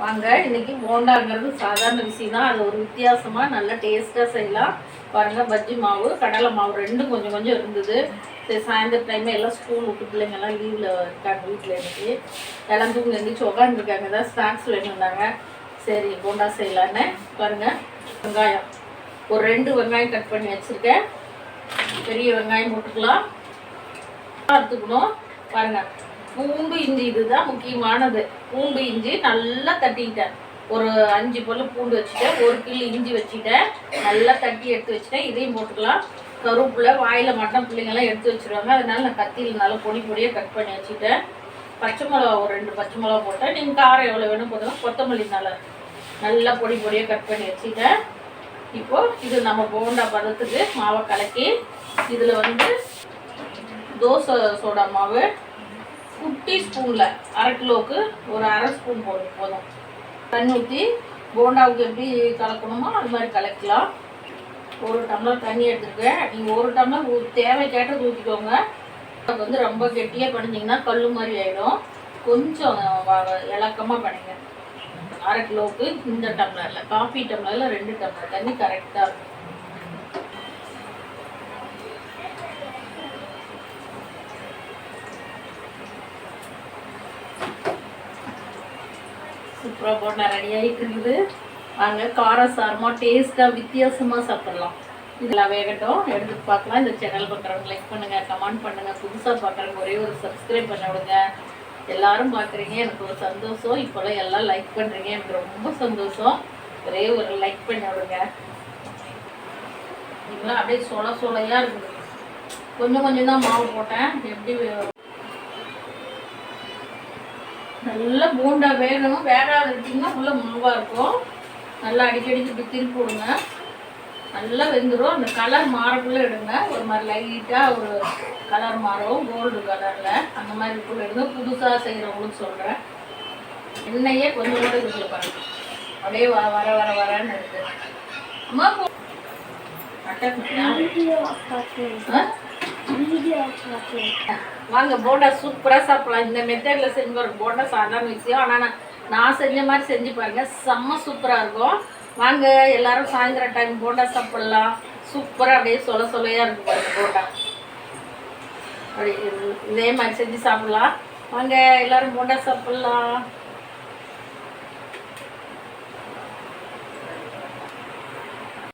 வாங்க இன்னைக்கு போண்டாங்கிறது சாதாரண விஷயம் தான் அது ஒரு வித்தியாசமாக நல்லா டேஸ்ட்டாக செய்யலாம். பாருங்கள் பஜ்ஜி மாவு கடலை மாவு ரெண்டும் கொஞ்சம் கொஞ்சம் இருந்தது. சரி சாயந்தர டைம் எல்லாம் ஸ்கூல் விட்டு பிள்ளைங்கெல்லாம் லீவில் இருக்காங்க வீட்டில் இன்னைக்கு எல்லாம் தூங்கி எழுந்திரிச்சு உட்காந்துருக்காங்க தான் ஸ்நாக்ஸ் வேணும்னாங்க சரி போண்டா செய்யலான்னு. பாருங்கள் வெங்காயம். ஒரு ரெண்டு வெங்காயம் கட் பண்ணி வச்சுருக்கேன். பெரிய வெங்காயம் போட்டுக்கலாம். பார்த்துக்கணும் பாருங்க பூண்டு இஞ்சி இதுதான் முக்கியமானது. பூண்டு இஞ்சி நல்லா தட்டிக்கிட்டேன் ஒரு அஞ்சு பொருள் பூண்டு வச்சுட்டேன். ஒரு கிலோ இஞ்சி வச்சுட்டேன். நல்லா தட்டி எடுத்து வச்சுட்டேன். இதையும் போட்டுக்கலாம். கருவேப்பிலை வாயில் மட்டும் பிள்ளைங்கெல்லாம் எடுத்து வச்சுருவாங்க. அதனால நான் கத்தியில் நல்லா பொடி பொடியாக கட் பண்ணி வச்சுட்டேன். பச்சை மிளகா ஒரு ரெண்டு பச்சை மிளகா போட்டேன். நீங்கள் காரம் எவ்வளோ வேணும் போதும் கொத்தமல்லி நல்லா நல்லா பொடி பொடியாக கட் பண்ணி வச்சுட்டேன். இப்போது இது நம்ம போண்டா பதத்துக்கு மாவை கலக்கி இதில் வந்து தோசை சோடா மாவு குட்டி ஸ்பூனில் அரை கிலோவுக்கு ஒரு அரை ஸ்பூன் போட்டு போதும். தண்ணி ஊற்றி போண்டாவுக்கு எப்படி கலக்கணுமோ அது மாதிரி கலக்கலாம். ஒரு டம்ளர் தண்ணி எடுத்துருக்கேன். நீங்கள் ஒரு டம்ளர் ஊ தேவைக்கேட்டது ஊற்றிக்கோங்க அது வந்து ரொம்ப கெட்டியாக பண்ணிங்கன்னா கல் மாதிரி ஆகிடும் கொஞ்சம் இலக்கமாக பண்ணுங்க அரை கிலோவுக்கு இந்த டம்ளரில் காஃபி டம்ளரில் ரெண்டு டம்ளர். தண்ணி கரெக்டாக இருக்கும். சூப்பராக போண்டா ரெடி ஆகிட்டு இருக்குது வாங்க காரம் சாரமாக டேஸ்ட்டாக வித்தியாசமாக சாப்பிட்லாம். இதெல்லாம் வேகட்டும். எடுத்து பார்க்கலாம். இந்த சேனல் பண்ணுறவங்க லைக் பண்ணுங்கள் கமெண்ட் பண்ணுங்கள் புதுசாக பார்க்குறவங்க ஒரே ஒரு சப்ஸ்கிரைப் பண்ண விடுங்க. எல்லாரும் பார்க்குறீங்க. எனக்கு ஒரு சந்தோஷம். இப்போல்லாம் எல்லாம் லைக் பண்ணுறீங்க எனக்கு ரொம்ப சந்தோஷம். ஒரே ஒரு லைக் பண்ண விடுங்க. இப்பெல்லாம் அப்படியே சொல சொலையாக இருக்குது. கொஞ்சம் கொஞ்சம் தான் மாவு போட்டேன். எப்படி நல்லா பூண்டா வேகணும். வேகாத வச்சிங்கன்னா உள்ள மாவாக இருக்கும். நல்லா அடிக்கடி இப்படி திருப்பி விடுங்க. நல்லா வெந்துடும் அந்த கலர் மாறக்குள்ளே எடுங்க. ஒரு மாதிரி லைட்டாக ஒரு கலர் மாறும் கோல்டு கலரில் அந்த மாதிரி இருக்குள்ள எடுங்க. புதுசாக செய்கிறவங்களுக்கு சொல்கிறேன் எண்ணெயே கொஞ்சம் கூட இருக்குல்ல பாருங்க அப்படியே வர வர வர வரன்னு இருக்கு. அம்மா அட்டை? வாங்க போண்டா சூப்பராக சாப்பிடலாம். இந்த மெத்தடில் செஞ்சு ஒரு போண்டா சாதாரண விஷயம் ஆனால் நான் நான் செஞ்ச மாதிரி செஞ்சு பாருங்க செம்ம சூப்பராக இருக்கும். வாங்க எல்லாரும் சாயந்தரம் டைம் போண்டா சாப்பிடலாம். சூப்பராக அப்படியே சொல்ல சொல்லையாக இருக்கும் பாருங்க போண்டா. அப்படி இதே மாதிரி செஞ்சு சாப்பிடலாம். வாங்க எல்லாரும் போண்டா சாப்பிடலாம்.